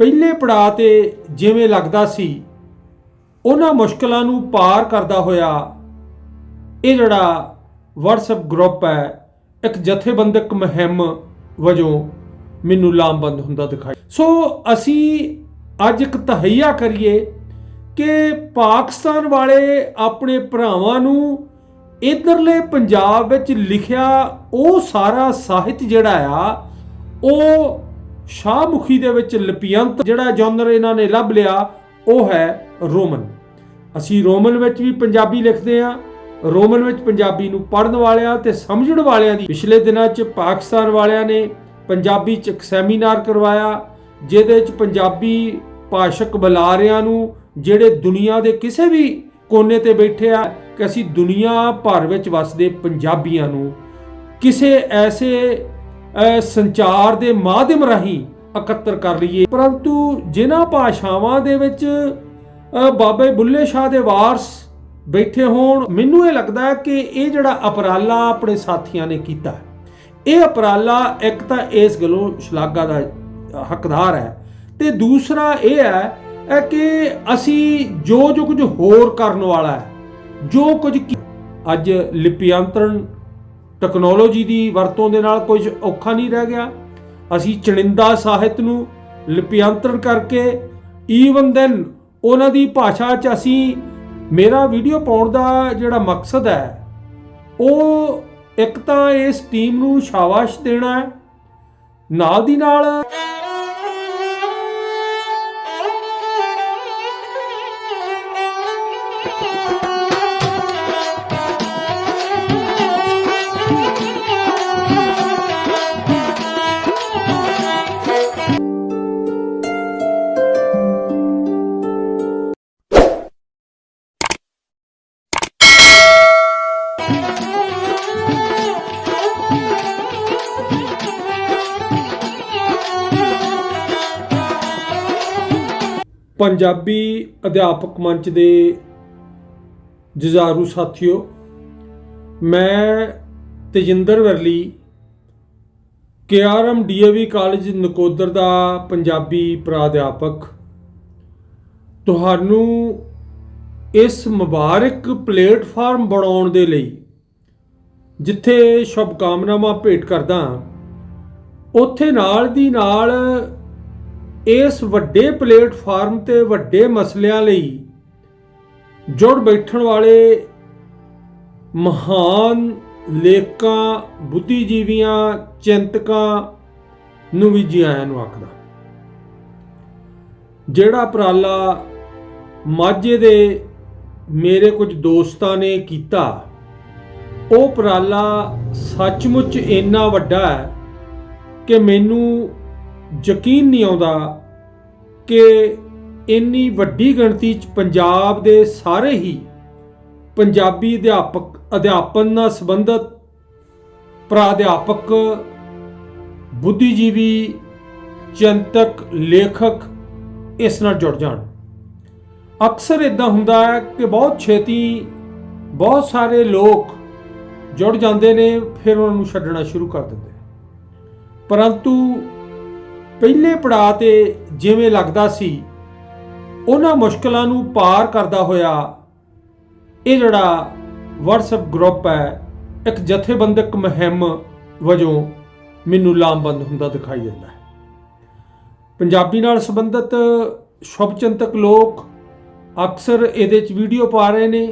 ਪਹਿਲੇ ਪੜਾਅ ਤੇ ਜਿਵੇਂ ਲੱਗਦਾ ਸੀ, ਉਹਨਾਂ ਮੁਸ਼ਕਲਾਂ ਨੂੰ ਪਾਰ ਕਰਦਾ ਹੋਇਆ ਇਹ ਜਿਹੜਾ WhatsApp ਗਰੁੱਪ ਹੈ, ਇੱਕ ਜਥੇਬੰਦਕ ਮੁਹਿੰਮ ਵਜੋਂ ਮੈਨੂੰ ਲਾਮਬੰਦ ਹੁੰਦਾ ਦਿਖਾਈ। ਸੋ ਅਸੀਂ ਅੱਜ ਇੱਕ ਤਹਈਆ ਕਰੀਏ ਕਿ ਪਾਕਿਸਤਾਨ ਵਾਲੇ ਆਪਣੇ ਭਰਾਵਾਂ ਨੂੰ ਇਧਰਲੇ ਪੰਜਾਬ ਵਿੱਚ ਲਿਖਿਆ ਉਹ ਸਾਰਾ ਸਾਹਿਤ ਜਿਹੜਾ ਆ, ਉਹ ਸ਼ਾਹਮੁਖੀ ਦੇ ਵਿੱਚ ਲਿਪੀਅੰਤ ਜਿਹੜਾ ਜਨਰ ਇਹਨਾਂ ਨੇ ਲੱਭ ਲਿਆ, ਉਹ ਹੈ ਰੋਮਨ। ਅਸੀਂ ਰੋਮਨ ਵਿੱਚ ਵੀ ਪੰਜਾਬੀ ਲਿਖਦੇ ਆ ਰੋਮਨ ਵਿੱਚ ਪੰਜਾਬੀ ਨੂੰ ਪੜ੍ਹਨ ਵਾਲਿਆਂ ਤੇ ਸਮਝਣ ਵਾਲਿਆਂ ਦੀ। ਪਿਛਲੇ ਦਿਨਾਂ 'ਚ ਪਾਕਿਸਤਾਨ ਵਾਲਿਆਂ ਨੇ ਪੰਜਾਬੀ 'ਚ ਇੱਕ ਸੈਮੀਨਾਰ ਕਰਵਾਇਆ, ਜਿਹਦੇ 'ਚ ਪੰਜਾਬੀ ਭਾਸ਼ਕ ਬੁਲਾਰਿਆਂ ਨੂੰ ਜਿਹੜੇ ਦੁਨੀਆ ਦੇ ਕਿਸੇ ਵੀ ਕੋਨੇ ਤੇ ਬੈਠੇ ਆ, ਕਿ ਅਸੀਂ ਦੁਨੀਆ ਭਰ ਵਿੱਚ ਵਸਦੇ ਪੰਜਾਬੀਆਂ ਨੂੰ। ਕਿਸੇ ਐਸੇ ਸੰਚਾਰ ਦੇ ਮਾਧਿਅਮ ਰਾਹੀਂ ਇਕੱਤਰ ਕਰ ਲਈਏ। ਪਰੰਤੂ ਜਿਨ੍ਹਾਂ ਭਾਸ਼ਾਵਾਂ ਦੇ ਵਿੱਚ ਬਾਬੇ ਬੁੱਲੇ ਸ਼ਾਹ ਦੇ ਵਾਰਸ ਬੈਠੇ ਹੋਣ, ਮੈਨੂੰ ਇਹ ਲੱਗਦਾ ਹੈ ਕਿ ਇਹ ਜਿਹੜਾ ਅਪਰਾਲਾ ਆਪਣੇ ਸਾਥੀਆਂ ਨੇ ਕੀਤਾ ਇਹ ਅਪਰਾਲਾ ਇੱਕ ਤਾਂ ਇਸ ਗੱਲੋਂ ਸ਼ਲਾਘਾ ਦਾ ਹੱਕਦਾਰ ਹੈ ਤੇ ਦੂਸਰਾ ਇਹ ਹੈ ਕਿ ਅਸੀਂ ਜੋ ਜੋ ਕੁਝ ਹੋਰ ਕਰਨ ਵਾਲਾ ਹੈ, ਜੋ ਕੁਝ ਅੱਜ ਲਿਪਿਅੰਤਰਨ ਟੈਕਨੋਲੋਜੀ ਦੀ ਵਰਤੋਂ ਦੇ ਨਾਲ ਕੁਝ ਔਖਾ ਨਹੀਂ ਰਹਿ ਗਿਆ। ਅਸੀਂ ਚਣਿੰਦਾ ਸਾਹਿਤ ਨੂੰ ਲਿਪਿਅੰਤਰਨ ਕਰਕੇ ਈਵਨ ਦੈਨ ਉਹਨਾਂ ਦੀ ਭਾਸ਼ਾ 'ਚ ਅਸੀਂ ਮੇਰਾ ਵੀਡੀਓ ਪਾਉਣ ਦਾ ਜਿਹੜਾ ਮਕਸਦ ਹੈ, ਉਹ ਇੱਕ ਤਾਂ ਇਸ ਟੀਮ ਨੂੰ ਸ਼ਾਬਾਸ਼ ਦੇਣਾ ਹੈ। ਨਾਲ ਦੀ ਨਾਲ ਪੰਜਾਬੀ ਅਧਿਆਪਕ ਮੰਚ ਦੇ ਜਜ਼ਾਰੂ ਸਾਥੀਓ ਮੈਂ Tejinder Varli KRM DAV college Nakodar ਦਾ ਪੰਜਾਬੀ ਪ੍ਰਾਧਿਆਪਕ। ਤੁਹਾਨੂੰ ਇਸ ਮੁਬਾਰਕ ਪਲੇਟਫਾਰਮ ਬਣਾਉਣ ਦੇ ਲਈ ਜਿੱਥੇ ਸ਼ੁਭਕਾਮਨਾਵਾਂ ਭੇਟ ਕਰਦਾ ਹਾਂ, ਉੱਥੇ ਨਾਲ ਦੀ ਨਾਲ ਇਸ ਵੱਡੇ ਪਲੇਟਫਾਰਮ ਤੇ ਵੱਡੇ ਮਸਲਿਆਂ ਲਈ ਜੁੜ ਬੈਠਣ ਵਾਲੇ ਮਹਾਨ ਲੇਖਕਾਂ, ਬੁੱਧੀਜੀਵੀਆਂ, ਚਿੰਤਕਾਂ ਨੂੰ ਵੀ ਜੀ ਆਇਆਂ ਨੂੰ ਆਖਦਾ ਜਿਹੜਾ ਉਪਰਾਲਾ ਮਾਝੇ ਦੇ ਮੇਰੇ ਕੁਝ ਦੋਸਤਾਂ ਨੇ ਕੀਤਾ, ਉਹ ਉਪਰਾਲਾ ਸੱਚਮੁੱਚ ਇੰਨਾ ਵੱਡਾ ਹੈ ਕਿ ਮੈਨੂੰ ਯਕੀਨ ਨਹੀਂ ਆਉਂਦਾ ਕਿ ਇੰਨੀ ਵੱਡੀ ਗਿਣਤੀ ਚ ਪੰਜਾਬ ਦੇ ਸਾਰੇ ਹੀ ਪੰਜਾਬੀ ਅਧਿਆਪਕ, ਅਧਿਆਪਨ ਨਾਲ ਸੰਬੰਧਿਤ ਪ੍ਰਾਧਿਆਪਕ, ਬੁੱਧੀਜੀਵੀ, ਚਿੰਤਕ, ਲੇਖਕ ਇਸ ਨਾਲ ਜੁੜ ਜਾਣ। ਅਕਸਰ ਇਦਾਂ ਹੁੰਦਾ ਹੈ ਕਿ ਬਹੁਤ ਛੇਤੀ ਬਹੁਤ ਸਾਰੇ ਲੋਕ ਜੁੜ ਜਾਂਦੇ ਨੇ, ਫਿਰ ਉਹਨਾਂ ਨੂੰ ਛੱਡਣਾ ਸ਼ੁਰੂ ਕਰ ਦਿੰਦੇ ਪਰੰਤੂ ਪਹਿਲੇ ਪੜਾਅ ਤੇ ਜਿਵੇਂ ਲੱਗਦਾ ਸੀ, ਉਹਨਾਂ ਮੁਸ਼ਕਲਾਂ ਨੂੰ ਪਾਰ ਕਰਦਾ ਹੋਇਆ ਇਹ ਜਿਹੜਾ WhatsApp ਗਰੁੱਪ ਹੈ, ਇੱਕ ਜਥੇਬੰਦਕ ਮੁਹਿੰਮ ਵਜੋਂ ਮੈਨੂੰ ਲਾਮਬੰਦ ਹੁੰਦਾ ਦਿਖਾਈ ਦਿੰਦਾ ਹੈ। ਪੰਜਾਬੀ ਨਾਲ ਸੰਬੰਧਿਤ ਸ਼ੁਭਚਿੰਤਕ ਲੋਕ ਅਕਸਰ ਇਹਦੇ 'ਚ ਵੀਡੀਓ ਪਾ ਰਹੇ ਨੇ।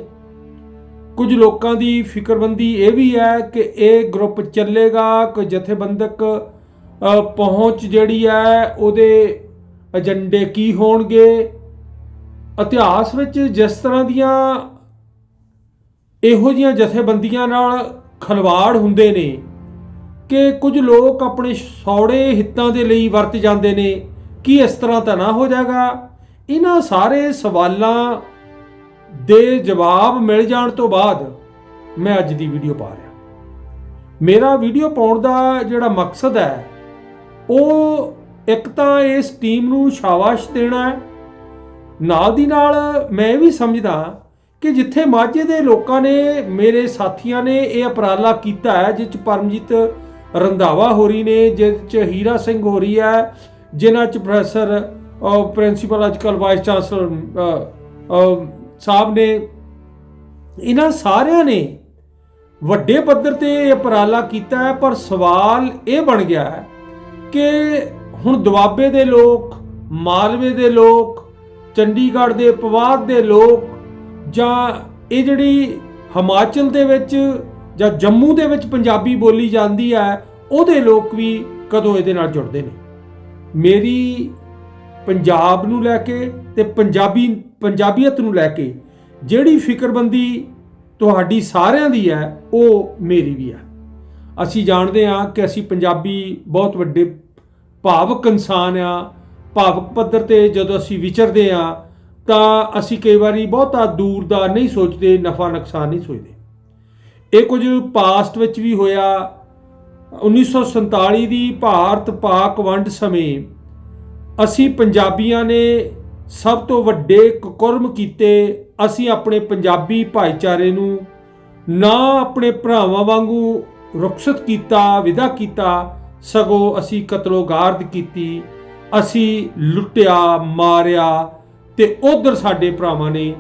ਕੁਝ ਲੋਕਾਂ ਦੀ ਫਿਕਰਬੰਦੀ ਇਹ ਵੀ ਹੈ ਕਿ ਇਹ ਗਰੁੱਪ ਚੱਲੇਗਾ ਕਿ ਜਥੇਬੰਦਕ ਪਹੁੰਚ ਜਿਹੜੀ ਹੈ, ਉਹਦੇ ਏਜੰਡੇ ਕੀ ਹੋਣਗੇ? ਇਤਿਹਾਸ ਵਿੱਚ ਜਿਸ ਤਰ੍ਹਾਂ ਦੀਆਂ ਇਹੋ ਜੀਆਂ ਜਥੇਬੰਦੀਆਂ ਨਾਲ ਖਲਵਾੜ ਹੁੰਦੇ ਨੇ ਕਿ ਕੁਝ ਲੋਕ ਆਪਣੇ ਸੌੜੇ ਹਿੱਤਾਂ ਦੇ ਲਈ ਵਰਤ ਜਾਂਦੇ ਨੇ, ਕੀ ਇਸ ਤਰ੍ਹਾਂ ਤਾਂ ਨਾ ਹੋ ਜਾਏਗਾ? ਇਹਨਾਂ ਸਾਰੇ ਸਵਾਲਾਂ ਦੇ ਜਵਾਬ ਮਿਲ ਜਾਣ ਤੋਂ ਬਾਅਦ ਮੈਂ ਅੱਜ ਦੀ ਵੀਡੀਓ ਪਾ ਰਿਹਾ। ਮੇਰਾ ਵੀਡੀਓ ਪਾਉਣ ਦਾ ਜਿਹੜਾ ਮਕਸਦ ਹੈ ਉਹ ਇੱਕ ਤਾਂ ਇਸ ਟੀਮ ਨੂੰ ਸ਼ਾਬਾਸ਼ ਦੇਣਾ ਹੈ। ਨਾਲ ਦੀ ਨਾਲ ਮੈਂ ਇਹ ਵੀ ਸਮਝਦਾ ਕਿ ਜਿੱਥੇ ਮਾਝੇ ਦੇ ਲੋਕਾਂ ਨੇ, ਮੇਰੇ ਸਾਥੀਆਂ ਨੇ ਇਹ ਉਪਰਾਲਾ ਕੀਤਾ ਹੈ, ਜਿਸ ਚ ਪਰਮਜੀਤ ਰੰਧਾਵਾ ਹੋਰੀ ਨੇ, ਜਿਸ ਚ ਹੀਰਾ ਸਿੰਘ ਹੋਰੀ ਹੈ, ਜਿਨ੍ਹਾਂ ਚ ਪ੍ਰੋਫੈਸਰ ਪ੍ਰਿੰਸੀਪਲ ਅੱਜਕੱਲ ਵਾਈਸ ਚਾਂਸਲਰ ਸਾਹਿਬ ਨੇ, ਇਹਨਾਂ ਸਾਰਿਆਂ ਨੇ ਵੱਡੇ ਪੱਧਰ ਤੇ ਇਹ ਉਪਰਾਲਾ ਕੀਤਾ ਹੈ, ਪਰ ਸਵਾਲ ਇਹ ਬਣ ਗਿਆ ਹੈ ਕਿ ਹੁਣ ਦੁਆਬੇ ਦੇ ਲੋਕ, ਮਾਲਵੇ ਦੇ ਲੋਕ, ਚੰਡੀਗੜ੍ਹ ਦੇ ਪਵਾਦ ਦੇ ਲੋਕ ਜਾਂ ਇਹ ਜਿਹੜੀ ਹਿਮਾਚਲ ਦੇ ਵਿੱਚ ਜਾਂ ਜੰਮੂ ਦੇ ਵਿੱਚ ਪੰਜਾਬੀ ਬੋਲੀ ਜਾਂਦੀ ਹੈ, ਉਹਦੇ ਲੋਕ ਵੀ ਕਦੋਂ ਇਹਦੇ ਨਾਲ ਜੁੜਦੇ ਨੇ? ਮੇਰੀ ਪੰਜਾਬ ਨੂੰ ਲੈ ਕੇ ਤੇ ਪੰਜਾਬੀ, ਪੰਜਾਬੀਅਤ ਨੂੰ ਲੈ ਕੇ ਜਿਹੜੀ ਫਿਕਰਬੰਦੀ ਤੁਹਾਡੀ ਸਾਰਿਆਂ ਦੀ ਹੈ, ਉਹ ਮੇਰੀ ਵੀ ਹੈ। ਅਸੀਂ ਜਾਣਦੇ ਹਾਂ ਕਿ ਅਸੀਂ ਪੰਜਾਬੀ ਬਹੁਤ ਵੱਡੇ ਭਾਵਕ ਇਨਸਾਨ ਆ ਭਾਵਕ ਪੱਧਰ ਤੇ ਜਦੋਂ ਅਸੀਂ ਵਿਚਰਦੇ ਆ ਤਾਂ ਅਸੀਂ ਕਈ ਵਾਰੀ ਬਹੁਤਾ ਦੂਰ ਦਾ ਨਹੀਂ ਸੋਚਦੇ, ਨਫਾ ਨੁਕਸਾਨ ਨਹੀਂ ਸੋਚਦੇ। ਇਹ ਕੁਝ ਪਾਸਟ ਵਿੱਚ ਵੀ ਹੋਇਆ। 1947 ਦੀ ਭਾਰਤ ਪਾਕ ਵੰਡ ਸਮੇਂ ਅਸੀਂ ਪੰਜਾਬੀਆਂ ਨੇ ਸਭ ਤੋਂ ਵੱਡੇ ਕੁਕਰਮ ਕੀਤੇ। ਅਸੀਂ ਆਪਣੇ ਪੰਜਾਬੀ ਭਾਈਚਾਰੇ ਨੂੰ ਨਾ ਆਪਣੇ ਭਰਾਵਾਂ ਵਾਂਗੂ ਰੁਖਸਤ ਕੀਤਾ, ਵਿਦਾ ਕੀਤਾ, ਸਗੋਂ ਅਸੀਂ ਕਤਲੋਗਾਰਦ ਕੀਤੀ, ਅਸੀਂ ਲੁੱਟਿਆ, ਮਾਰਿਆ ਤੇ ਉਧਰ ਸਾਡੇ ਭਰਾਵਾਂ ਨੇ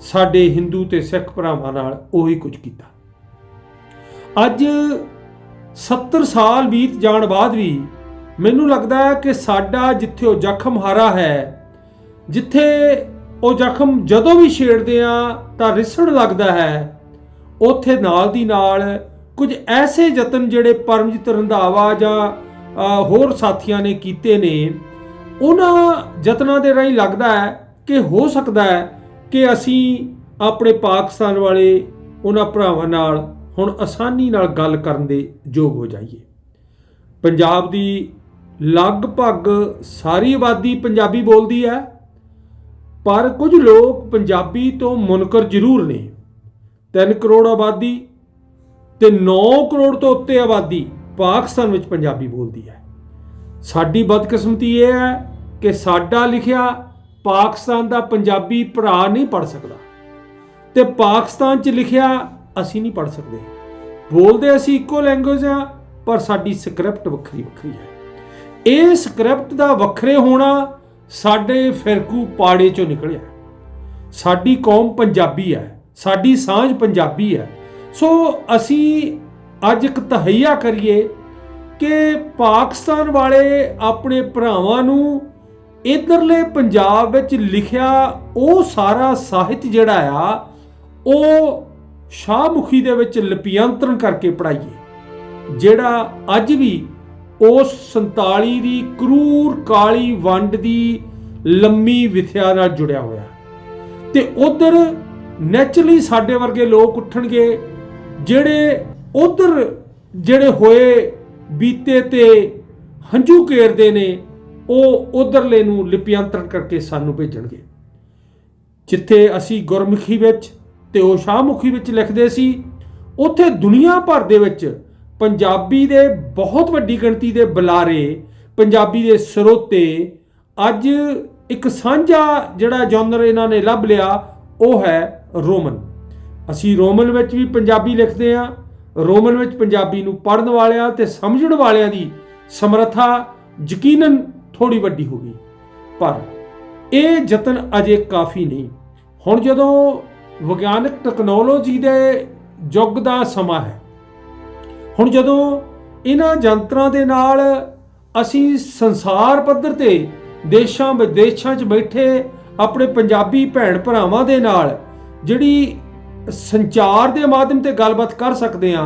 ਸਾਡੇ ਹਿੰਦੂ ਤੇ ਸਿੱਖ ਭਰਾਵਾਂ ਨਾਲ ਉਹੀ ਕੁਝ ਕੀਤਾ। ਅੱਜ 70 ਸਾਲ ਬੀਤ ਜਾਣ ਬਾਅਦ ਵੀ ਮੈਨੂੰ ਲੱਗਦਾ ਹੈ ਕਿ ਸਾਡਾ ਜਿੱਥੇ ਉਹ ਜ਼ਖਮ ਹਾਰਾ ਹੈ, ਜਿੱਥੇ ਉਹ ਜ਼ਖਮ ਜਦੋਂ ਵੀ ਛੇੜਦੇ ਆ ਤਾਂ ਰਿਸਣ ਲੱਗਦਾ ਹੈ, ਉੱਥੇ ਨਾਲ ਦੀ ਨਾਲ ਕੁਝ ਐਸੇ ਯਤਨ ਜਿਹੜੇ ਪਰਮਜੀਤ ਰੰਧਾਵਾ ਜਾਂ ਹੋਰ ਸਾਥੀਆਂ ਨੇ ਕੀਤੇ ਨੇ, ਉਹਨਾਂ ਯਤਨਾਂ ਦੇ ਰਾਹੀਂ ਲੱਗਦਾ ਹੈ ਕਿ ਹੋ ਸਕਦਾ ਹੈ ਕਿ ਅਸੀਂ ਆਪਣੇ ਪਾਕਿਸਤਾਨ ਵਾਲੇ ਉਹਨਾਂ ਭਰਾਵਾਂ ਨਾਲ ਹੁਣ ਆਸਾਨੀ ਨਾਲ ਗੱਲ ਕਰਨ ਦੇ ਯੋਗ ਹੋ ਜਾਈਏ। ਪੰਜਾਬ ਦੀ ਲਗਭਗ ਸਾਰੀ ਆਬਾਦੀ ਪੰਜਾਬੀ ਬੋਲਦੀ ਹੈ, ਪਰ ਕੁਝ ਲੋਕ ਪੰਜਾਬੀ ਤੋਂ ਮੁਨਕਰ ਜ਼ਰੂਰ ਨੇ। 3 ਕਰੋੜ ਆਬਾਦੀ ਤੇ 9 ਕਰੋੜ ਤੋਂ ਉੱਤੇ ਆਬਾਦੀ ਪਾਕਿਸਤਾਨ ਵਿੱਚ ਪੰਜਾਬੀ ਬੋਲਦੀ ਹੈ। ਸਾਡੀ ਬਦਕਿਸਮਤੀ ਇਹ ਹੈ ਕਿ ਸਾਡਾ ਲਿਖਿਆ ਪਾਕਿਸਤਾਨ ਦਾ ਪੰਜਾਬੀ ਭਰਾ ਨਹੀਂ ਪੜ ਸਕਦਾ। ਤੇ ਪਾਕਿਸਤਾਨ 'ਚ ਲਿਖਿਆ ਅਸੀਂ ਨਹੀਂ ਪੜ ਸਕਦੇ। ਬੋਲਦੇ ਅਸੀਂ ਇੱਕੋ ਲੈਂਗੁਏਜ ਆ, ਪਰ ਸਾਡੀ ਸਕ੍ਰਿਪਟ ਵੱਖਰੀ ਵੱਖਰੀ ਹੈ। ਇਹ ਸਕ੍ਰਿਪਟ ਦਾ ਵੱਖਰੇ ਹੋਣਾ ਸਾਡੇ ਫਿਰਕੂ ਪਾੜੇ ਚੋਂ ਨਿਕਲਿਆ। ਸਾਡੀ ਕੌਮ ਪੰਜਾਬੀ ਹੈ, ਸਾਡੀ ਸਾਂਝ ਪੰਜਾਬੀ ਹੈ। ਸੋ ਅਸੀਂ ਅੱਜ ਇੱਕ ਤਹਈਆ ਕਰੀਏ ਕਿ ਪਾਕਿਸਤਾਨ ਵਾਲੇ ਆਪਣੇ ਭਰਾਵਾਂ ਨੂੰ ਇਧਰਲੇ ਪੰਜਾਬ ਵਿੱਚ ਲਿਖਿਆ ਉਹ ਸਾਰਾ ਸਾਹਿਤ ਜਿਹੜਾ ਆ, ਉਹ ਸ਼ਾਹਮੁਖੀ ਦੇ ਵਿੱਚ ਲਿਪੀਅੰਤਰਣ ਕਰਕੇ ਪੜਾਈਏ ਜਿਹੜਾ ਅੱਜ ਵੀ ਉਸ 47 ਦੀ ਕਰੂਰ ਕਾਲੀ ਵੰਡ ਦੀ ਲੰਮੀ ਵਿਥਿਆ ਨਾਲ ਜੁੜਿਆ ਹੋਇਆ। ਤੇ ਉਧਰ ਨੈਚੁਰਲੀ ਸਾਡੇ ਵਰਗੇ ਲੋਕ ਉੱਠਣਗੇ ਜਿਹੜੇ ਉਧਰ ਜਿਹੜੇ ਹੋਏ ਬੀਤੇ ਤੇ ਹੰਝੂ ਕੇਰਦੇ ਨੇ, ਉਹ ਉਧਰਲੇ ਨੂੰ ਲਿਪਿਅੰਤਰਨ ਕਰਕੇ ਸਾਨੂੰ ਭੇਜਣਗੇ। ਜਿੱਥੇ ਅਸੀਂ ਗੁਰਮੁਖੀ ਵਿੱਚ ਤੇ ਉਹ ਸ਼ਾਹਮੁਖੀ ਵਿੱਚ ਲਿਖਦੇ ਸੀ, ਉੱਥੇ ਦੁਨੀਆ ਭਰ ਦੇ ਵਿੱਚ ਪੰਜਾਬੀ ਦੇ ਬਹੁਤ ਵੱਡੀ ਗਿਣਤੀ ਦੇ ਬੁਲਾਰੇ, ਪੰਜਾਬੀ ਦੇ ਸਰੋਤੇ ਅੱਜ ਇੱਕ ਸਾਂਝਾ ਜਿਹੜਾ ਜਨਰ ਇਹਨਾਂ ਨੇ ਲੱਭ ਲਿਆ, ਉਹ ਹੈ ਰੋਮਨ। ਅਸੀਂ ਰੋਮਨ ਵਿੱਚ ਵੀ ਪੰਜਾਬੀ ਲਿਖਦੇ ਹਾਂ, ਰੋਮਨ ਵਿੱਚ ਪੰਜਾਬੀ ਨੂੰ ਪੜ੍ਹਨ ਵਾਲਿਆਂ ਤੇ ਸਮਝਣ ਵਾਲਿਆਂ ਦੀ ਸਮਰੱਥਾ ਯਕੀਨਨ ਥੋੜੀ ਵੱਡੀ ਹੋ ਗਈ। ਪਰ ਇਹ ਯਤਨ ਅਜੇ ਕਾਫੀ ਨਹੀਂ। ਹੁਣ ਜਦੋਂ ਵਿਗਿਆਨਕ ਟੈਕਨੋਲੋਜੀ ਦੇ ਯੁੱਗ ਦਾ ਸਮਾਂ ਹੈ, ਹੁਣ ਜਦੋਂ ਇਹਨਾਂ ਯੰਤਰਾਂ ਦੇ ਨਾਲ ਅਸੀਂ ਸੰਸਾਰ ਪੱਧਰ ਤੇ ਦੇਸ਼ਾਂ ਵਿਦੇਸ਼ਾਂ 'ਚ ਬੈਠੇ ਆਪਣੇ ਪੰਜਾਬੀ ਭੈਣ ਭਰਾਵਾਂ ਦੇ ਨਾਲ, ਜਿਹੜੀ ਸੰਚਾਰ ਦੇ ਮਾਧਿਅਮ ਤੇ ਗੱਲਬਾਤ ਕਰ ਸਕਦੇ ਆ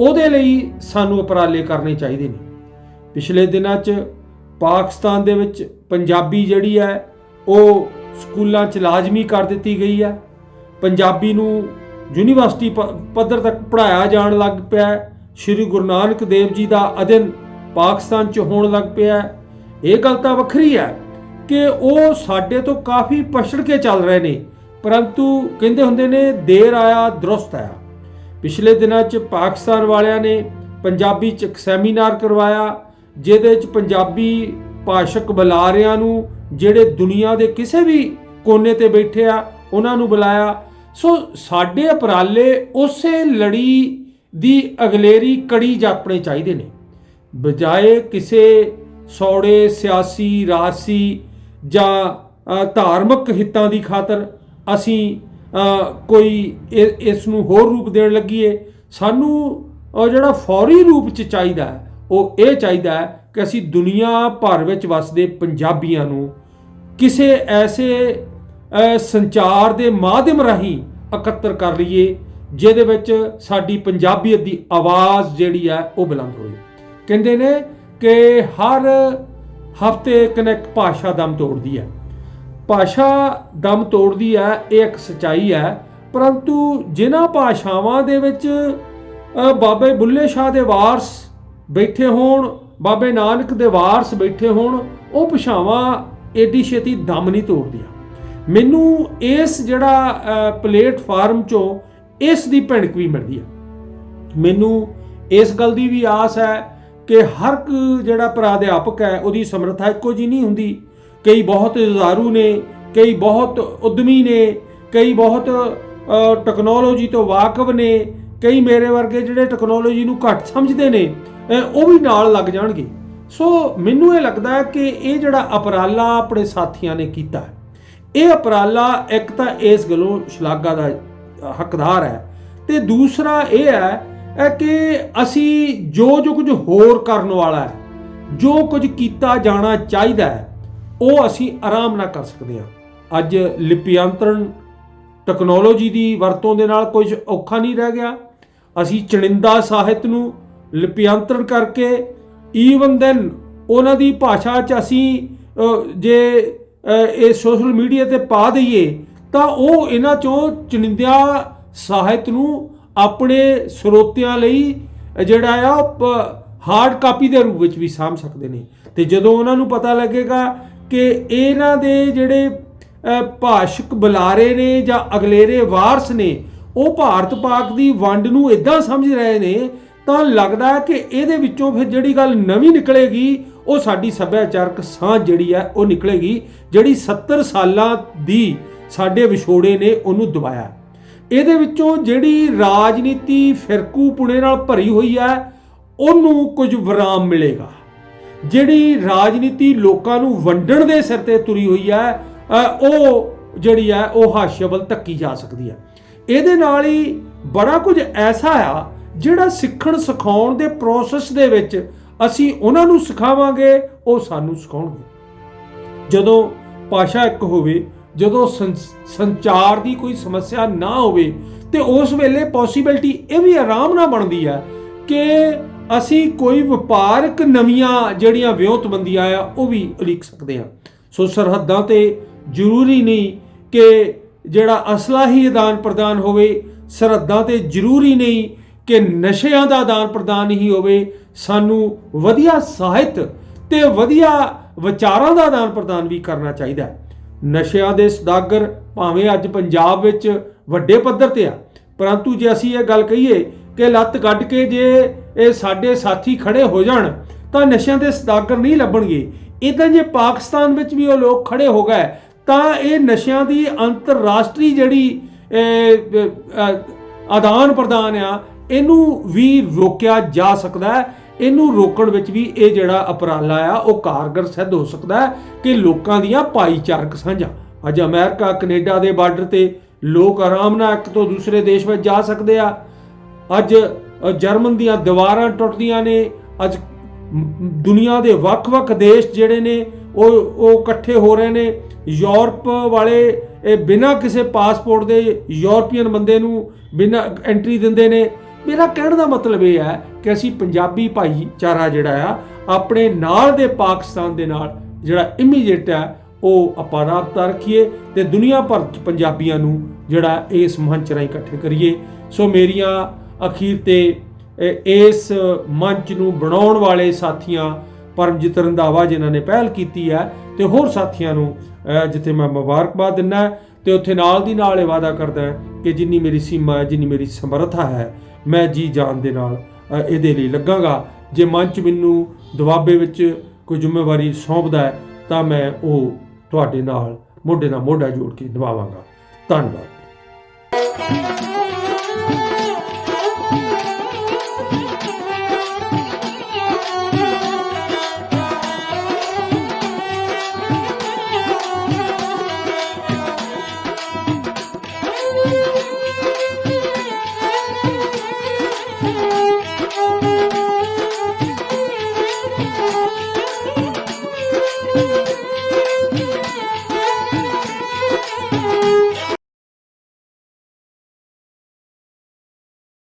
ਉਹਦੇ ਲਈ ਸਾਨੂੰ ਉਪਰਾਲੇ ਕਰਨੇ ਚਾਹੀਦੇ ਨੇ। ਪਿਛਲੇ ਦਿਨਾਂ 'ਚ ਪਾਕਿਸਤਾਨ ਦੇ ਵਿੱਚ ਪੰਜਾਬੀ ਜਿਹੜੀ ਹੈ, ਉਹ ਸਕੂਲਾਂ 'ਚ ਲਾਜ਼ਮੀ ਕਰ ਦਿੱਤੀ ਗਈ ਹੈ। ਪੰਜਾਬੀ ਨੂੰ ਯੂਨੀਵਰਸਿਟੀ ਪੱਧਰ ਤੱਕ ਪੜਾਇਆ ਜਾਣ ਲੱਗ ਪਿਆ ਸ਼੍ਰੀ ਗੁਰੂ ਨਾਨਕ ਦੇਵ ਜੀ ਦਾ ਅਧਿਨ ਪਾਕਿਸਤਾਨ 'ਚ ਹੋਣ ਲੱਗ ਪਿਆ ਇਹ ਗੱਲ ਤਾਂ ਵੱਖਰੀ ਹੈ ਕਿ ਉਹ ਸਾਡੇ ਤੋਂ ਕਾਫੀ ਪਛੜ ਕੇ ਚੱਲ ਰਹੇ ਨੇ। ਪਰੰਤੂ ਕਹਿੰਦੇ ਹੁੰਦੇ ਨੇ, ਦੇਰ ਆਇਆ, ਦਰੁਸਤ ਆਇਆ। ਪਿਛਲੇ ਦਿਨਾਂ 'ਚ ਪਾਕਿਸਤਾਨ ਵਾਲਿਆਂ ਨੇ ਪੰਜਾਬੀ 'ਚ ਇੱਕ ਸੈਮੀਨਾਰ ਕਰਵਾਇਆ, ਜਿਹਦੇ 'ਚ ਪੰਜਾਬੀ ਭਾਸ਼ਕ ਬੁਲਾਰਿਆਂ ਨੂੰ ਜਿਹੜੇ ਦੁਨੀਆ ਦੇ ਕਿਸੇ ਵੀ ਕੋਨੇ ਤੇ ਬੈਠੇ ਆ, ਉਹਨਾਂ ਨੂੰ ਬੁਲਾਇਆ। ਸੋ ਸਾਡੇ ਉਪਰਾਲੇ ਉਸੇ ਲੜੀ ਦੀ ਅਗਲੇਰੀ ਕੜੀ ਜਾਪਣੇ ਚਾਹੀਦੇ ਨੇ। ਬਜਾਏ ਕਿਸੇ ਸੌੜੇ ਸਿਆਸੀ, ਰਾਸੀ ਜਾਂ ਧਾਰਮਿਕ ਹਿੱਤਾਂ ਦੀ ਖਾਤਰ ਅਸੀਂ ਕੋਈ ਇ- ਇਸ ਨੂੰ ਹੋਰ ਰੂਪ ਦੇਣ ਲੱਗੀਏ। ਸਾਨੂੰ ਉਹ ਜਿਹੜਾ ਫੌਰੀ ਰੂਪ ਚ ਚਾਹੀਦਾ ਹੈ, ਉਹ ਇਹ ਚਾਹੀਦਾ ਹੈ ਕਿ ਅਸੀਂ ਦੁਨੀਆ ਭਰ ਵਿੱਚ ਵਸਦੇ ਪੰਜਾਬੀਆਂ ਨੂੰ ਕਿਸੇ ਐਸੇ ਸੰਚਾਰ ਦੇ ਮਾਧਿਅਮ ਰਾਹੀਂ ਇਕੱਤਰ ਕਰ ਲਈਏ ਜਿਹਦੇ ਵਿੱਚ ਸਾਡੀ ਪੰਜਾਬੀਅਤ ਦੀ ਆਵਾਜ਼ ਜਿਹੜੀ ਹੈ ਉਹ ਬੁਲੰਦ ਹੋਵੇ। ਕਹਿੰਦੇ ਨੇ ਕਿ ਹਰ ਹਫ਼ਤੇ ਕਨੈਕਟ ਭਾਸ਼ਾ ਦਮ ਤੋੜਦੀ ਹੈ। ਭਾਸ਼ਾ ਦਮ ਤੋੜਦੀ ਹੈ, ਇਹ ਇੱਕ ਸਚਾਈ ਹੈ। ਪਰੰਤੂ ਜਿਨ੍ਹਾਂ ਭਾਸ਼ਾਵਾਂ ਦੇ ਵਿੱਚ ਬਾਬੇ ਬੁੱਲੇ ਸ਼ਾਹ ਦੇ ਵਾਰਸ ਬੈਠੇ ਹੋਣ, ਬਾਬੇ ਨਾਨਕ ਦੇ ਵਾਰਸ ਬੈਠੇ ਹੋਣ, ਉਹ ਭਾਸ਼ਾਵਾਂ ਏਡੀ ਛੇਤੀ ਦਮ ਨਹੀਂ ਤੋੜਦੀਆਂ। ਮੈਨੂੰ ਇਸ ਜਿਹੜਾ ਪਲੇਟਫਾਰਮ ਚੋਂ ਇਸ ਦੀ ਭਿਣਕ ਵੀ ਮਿਲਦੀ ਹੈ। ਮੈਨੂੰ ਇਸ ਗੱਲ ਦੀ ਵੀ ਆਸ ਹੈ ਕਿ ਹਰ ਇੱਕ ਜਿਹੜਾ ਪ੍ਰਾਧਿਆਪਕ ਹੈ, ਉਹਦੀ ਸਮਰੱਥਾ ਇੱਕੋ ਜੀ ਨਹੀਂ ਹੁੰਦੀ। ਕਈ ਬਹੁਤ ਜੁਝਾਰੂ ਨੇ, ਕਈ ਬਹੁਤ ਉਦਮੀ ਨੇ, ਕਈ ਬਹੁਤ ਟੈਕਨੋਲੋਜੀ ਤੋਂ ਵਾਕਿਫ ਨੇ, ਕਈ ਮੇਰੇ ਵਰਗੇ ਜਿਹੜੇ ਟੈਕਨੋਲੋਜੀ ਨੂੰ ਘੱਟ ਸਮਝਦੇ ਨੇ ਉਹ ਵੀ ਨਾਲ ਲੱਗ ਜਾਣਗੇ। ਸੋ ਮੈਨੂੰ ਇਹ ਲੱਗਦਾ ਹੈ ਕਿ ਇਹ ਜਿਹੜਾ ਅਪਰਾਲਾ ਆਪਣੇ ਸਾਥੀਆਂ ਨੇ ਕੀਤਾ ਇਹ ਉਪਰਾਲਾ ਇੱਕ ਤਾਂ ਇਸ ਗੱਲੋਂ ਸ਼ਲਾਘਾ ਦਾ ਹੱਕਦਾਰ ਹੈ ਤੇ ਦੂਸਰਾ ਇਹ ਹੈ ਹੈ ਕਿ ਅਸੀਂ ਜੋ ਜੋ ਕੁਝ ਹੋਰ ਕਰਨ ਵਾਲਾ ਹੈ, ਜੋ ਕੁਝ ਕੀਤਾ ਜਾਣਾ ਚਾਹੀਦਾ ਹੈ ਉਹ ਅਸੀਂ ਆਰਾਮ ਨਾਲ ਕਰ ਸਕਦੇ ਹਾਂ। ਅੱਜ ਲਿਪਿਆਂਤਰਣ ਟੈਕਨੋਲੋਜੀ ਦੀ ਵਰਤੋਂ ਦੇ ਨਾਲ ਕੁਝ ਔਖਾ ਨਹੀਂ ਰਹਿ ਗਿਆ। ਅਸੀਂ ਚਣਿੰਦਾ ਸਾਹਿਤ ਨੂੰ ਲਿਪਿਆਂਤਰਣ ਕਰਕੇ ਈਵਨ ਦੈਨ ਉਹਨਾਂ ਦੀ ਭਾਸ਼ਾ 'ਚ ਅਸੀਂ ਜੇ ਇਹ ਸੋਸ਼ਲ ਮੀਡੀਆ ਤੇ ਪਾ ਦਈਏ, ਤਾਂ ਉਹ ਇਹਨਾਂ ਚੋਂ ਚੁਣਿੰਦਿਆ ਸਾਹਿਤ ਨੂੰ ਆਪਣੇ ਸਰੋਤਿਆਂ ਲਈ ਜਿਹੜਾ ਆ ਹਾਰਡ ਕਾਪੀ ਦੇ ਰੂਪ ਵਿੱਚ ਵੀ ਸਾਂਭ ਸਕਦੇ ਨੇ। ਤੇ ਜਦੋਂ ਉਹਨਾਂ ਨੂੰ ਪਤਾ ਲੱਗੇਗਾ ਕਿ ਇਹਨਾਂ ਦੇ ਜਿਹੜੇ ਭਾਸ਼ਕ ਬੁਲਾਰੇ ਨੇ ਜਾਂ ਅਗਲੇਰੇ ਵਾਰਸ ਨੇ, ਉਹ ਭਾਰਤ ਪਾਕ ਦੀ ਵੰਡ ਨੂੰ ਇਦਾਂ ਸਮਝ ਰਹੇ ਨੇ, ਤਾਂ ਲੱਗਦਾ ਹੈ ਕਿ ਇਹਦੇ ਵਿੱਚੋਂ ਫਿਰ ਜਿਹੜੀ ਗੱਲ ਨਵੀਂ ਨਿਕਲੇਗੀ, ਉਹ ਸਾਡੀ ਸੱਭਿਆਚਾਰਕ ਸਾਂਝ ਜਿਹੜੀ ਹੈ, ਉਹ ਨਿਕਲੇਗੀ, ਜਿਹੜੀ 70 ਸਾਲਾਂ ਦੀ ਸਾਡੇ ਵਿਛੋੜੇ ਨੇ ਉਹਨੂੰ ਦਬਾਇਆ। ਇਹਦੇ ਵਿੱਚੋਂ ਜਿਹੜੀ ਰਾਜਨੀਤੀ ਫਿਰਕੂ ਪੁਣੇ ਨਾਲ ਭਰੀ ਹੋਈ ਹੈ, ਉਹਨੂੰ ਕੁਝ ਵਿਰਾਮ ਮਿਲੇਗਾ। ਜਿਹੜੀ ਰਾਜਨੀਤੀ ਲੋਕਾਂ ਨੂੰ ਵੰਡਣ ਦੇ ਸਿਰ ਤੇ ਤੁਰੀ ਹੋਈ ਹੈ ਉਹ ਜਿਹੜੀ ਹੈ, ਉਹ ਹਾਸ਼ਿਆਵਲ ਧੱਕੀ ਜਾ ਸਕਦੀ ਹੈ। ਇਹਦੇ ਨਾਲ ਹੀ ਬੜਾ ਕੁਝ ਐਸਾ ਆ ਜਿਹੜਾ ਸਿੱਖਣ ਸਿਖਾਉਣ ਦੇ ਪ੍ਰੋਸੈਸ ਦੇ ਵਿੱਚ ਅਸੀਂ ਉਹਨਾਂ ਨੂੰ ਸਿਖਾਵਾਂਗੇ, ਉਹ ਸਾਨੂੰ ਸਿਖਾਉਣਗੇ। ਜਦੋਂ ਭਾਸ਼ਾ ਇੱਕ ਹੋਵੇ, ਜਦੋਂ ਸੰ- ਸੰਚਾਰ ਦੀ ਕੋਈ ਸਮੱਸਿਆ ਨਾ ਹੋਵੇ, ਤੇ ਉਸ ਵੇਲੇ ਪੋਸਿਬਿਲਿਟੀ ਇਹ ਵੀ ਆਰਾਮ ਨਾਲ ਬਣਦੀ ਹੈ ਕਿ ਅਸੀਂ ਕੋਈ ਵਪਾਰਕ ਨਵੀਆਂ ਜਿਹੜੀਆਂ ਵਿਉਂਤਬੰਦੀਆਂ ਆ, ਉਹ ਵੀ ਉਲੀਕ ਸਕਦੇ ਹਾਂ। ਸੋ ਸਰਹੱਦਾਂ ਤੇ ਜ਼ਰੂਰੀ ਨਹੀਂ ਕਿ ਜਿਹੜਾ ਅਸਲਾ ਹੀ ਆਦਾਨ ਪ੍ਰਦਾਨ ਹੋਵੇ, ਸਰਹੱਦਾਂ ਤੇ ਜ਼ਰੂਰੀ ਨਹੀਂ ਕਿ ਨਸ਼ਿਆਂ ਦਾ ਆਦਾਨ ਪ੍ਰਦਾਨ ਹੀ ਹੋਵੇ, ਸਾਨੂੰ ਵਧੀਆ ਸਾਹਿਤ ਤੇ ਵਧੀਆ ਵਿਚਾਰਾਂ ਦਾ ਆਦਾਨ ਪ੍ਰਦਾਨ ਵੀ ਕਰਨਾ ਚਾਹੀਦਾ ਹੈ। ਨਸ਼ਿਆਂ ਦੇ ਸਦਾਗਰ ਭਾਵੇਂ ਅੱਜ ਪੰਜਾਬ ਵਿੱਚ ਵੱਡੇ ਪੱਧਰ ਤੇ ਆ, ਪਰੰਤੂ ਜੇ ਅਸੀਂ ਇਹ ਗੱਲ ਕਹੀਏ ਕਿ ਲੱਤ ਕੱਢ ਕੇ ਜੇ ਇਹ ਸਾਡੇ ਸਾਥੀ ਖੜੇ ਹੋ ਜਾਣ, ਤਾਂ ਨਸ਼ਿਆਂ ਦੇ ਸਦਾਗਰ ਨਹੀਂ ਲੱਭਣਗੇ। ਇਦਾਂ ਜੇ ਪਾਕਿਸਤਾਨ ਵਿੱਚ ਵੀ ਉਹ ਲੋਕ ਖੜੇ ਹੋ ਗਏ, ਤਾਂ ਇਹ ਨਸ਼ਿਆਂ ਦੀ ਅੰਤਰਰਾਸ਼ਟਰੀ ਜਿਹੜੀ ਆਦਾਨ ਪ੍ਰਦਾਨ ਆ, ਇਹਨੂੰ ਵੀ ਰੋਕਿਆ ਜਾ ਸਕਦਾ ਹੈ। ਇਹਨੂੰ ਰੋਕਣ ਵਿੱਚ ਵੀ ਇਹ ਜਿਹੜਾ ਉਪਰਾਲਾ ਆ, ਉਹ ਕਾਰਗਰ ਸਿੱਧ ਹੋ ਸਕਦਾ ਹੈ ਕਿ ਲੋਕਾਂ ਦੀਆਂ ਭਾਈਚਾਰਕ ਸਾਂਝਾਂ। ਅੱਜ ਅਮਰੀਕਾ, ਕੈਨੇਡਾ ਦੇ ਬਾਰਡਰ ਤੇ ਲੋਕ ਆਰਾਮ ਨਾਲ ਇੱਕ ਤੋਂ ਦੂਸਰੇ ਦੇਸ਼ ਵਿੱਚ ਜਾ ਸਕਦੇ ਆ। ਅੱਜ ਜਰਮਨ ਦੀਆਂ ਦੀਵਾਰਾਂ ਟੁੱਟਦੀਆਂ ਨੇ, ਅੱਜ ਦੁਨੀਆ ਦੇ ਵੱਖ-ਵੱਖ ਦੇਸ਼ ਜਿਹੜੇ ਨੇ, ਉਹ ਉਹ ਇਕੱਠੇ ਹੋ ਰਹੇ ਨੇ। ਯੂਰਪ ਵਾਲੇ, ਇਹ ਬਿਨਾਂ ਕਿਸੇ ਪਾਸਪੋਰਟ ਦੇ ਯੂਰਪੀਅਨ ਬੰਦੇ ਨੂੰ ਬਿਨਾਂ ਐਂਟਰੀ ਦਿੰਦੇ ਨੇ। ਮੇਰਾ ਕਹਿਣ ਦਾ ਮਤਲਬ ਇਹ ਹੈ ਕਿ ਅਸੀਂ ਪੰਜਾਬੀ ਭਾਈਚਾਰਾ ਜਿਹੜਾ ਆ, ਆਪਣੇ ਨਾਲ ਦੇ ਪਾਕਿਸਤਾਨ ਦੇ ਨਾਲ ਜਿਹੜਾ ਇਮੀਡੀਏਟ ਹੈ, ਉਹ ਆਪਾਂ ਰਾਬਤਾ ਰੱਖੀਏ ਤੇ ਦੁਨੀਆ ਭਰ ਚ ਪੰਜਾਬੀਆਂ ਨੂੰ ਜਿਹੜਾ ਇਸ ਮੰਚ ਰਾਹੀਂ ਇਕੱਠੇ ਕਰੀਏ। ਸੋ ਮੇਰੀਆਂ ਅਖੀਰ ਤੇ ਇਸ ਮੰਚ ਨੂੰ ਬਣਾਉਣ ਵਾਲੇ ਸਾਥੀਆਂ ਪਰਮਜੀਤ ਰੰਧਾਵਾ ਜਿਨ੍ਹਾਂ ਨੇ ਪਹਿਲ ਕੀਤੀ ਹੈ ਤੇ ਹੋਰ ਸਾਥੀਆਂ ਨੂੰ ਜਿੱਥੇ ਮੈਂ ਮੁਬਾਰਕਬਾਦ ਦਿੰਦਾ ਤੇ ਉੱਥੇ ਨਾਲ ਦੀ ਨਾਲ ਇਹ ਵਾਅਦਾ ਕਰਦਾ ਕਿ ਜਿੰਨੀ ਮੇਰੀ ਸੀਮਾ ਹੈ, ਜਿੰਨੀ ਮੇਰੀ ਸਮਰੱਥਾ ਹੈ, ਮੈਂ ਜੀ ਜਾਨ ਦੇ ਨਾਲ ਇਹਦੇ ਲਈ ਲੱਗਾਂਗਾ। ਜੇ ਮੰਚ ਮੈਨੂੰ ਦੁਆਬੇ ਵਿੱਚ ਕੋਈ ਜ਼ਿੰਮੇਵਾਰੀ ਸੌਂਪਦਾ ਹੈ, ਤਾਂ ਮੈਂ ਉਹ ਤੁਹਾਡੇ ਨਾਲ, ਮੋਢੇ ਨਾਲ ਮੋਢਾ ਜੋੜ ਕੇ ਨਿਭਾਵਾਂਗਾ। ਧੰਨਵਾਦ।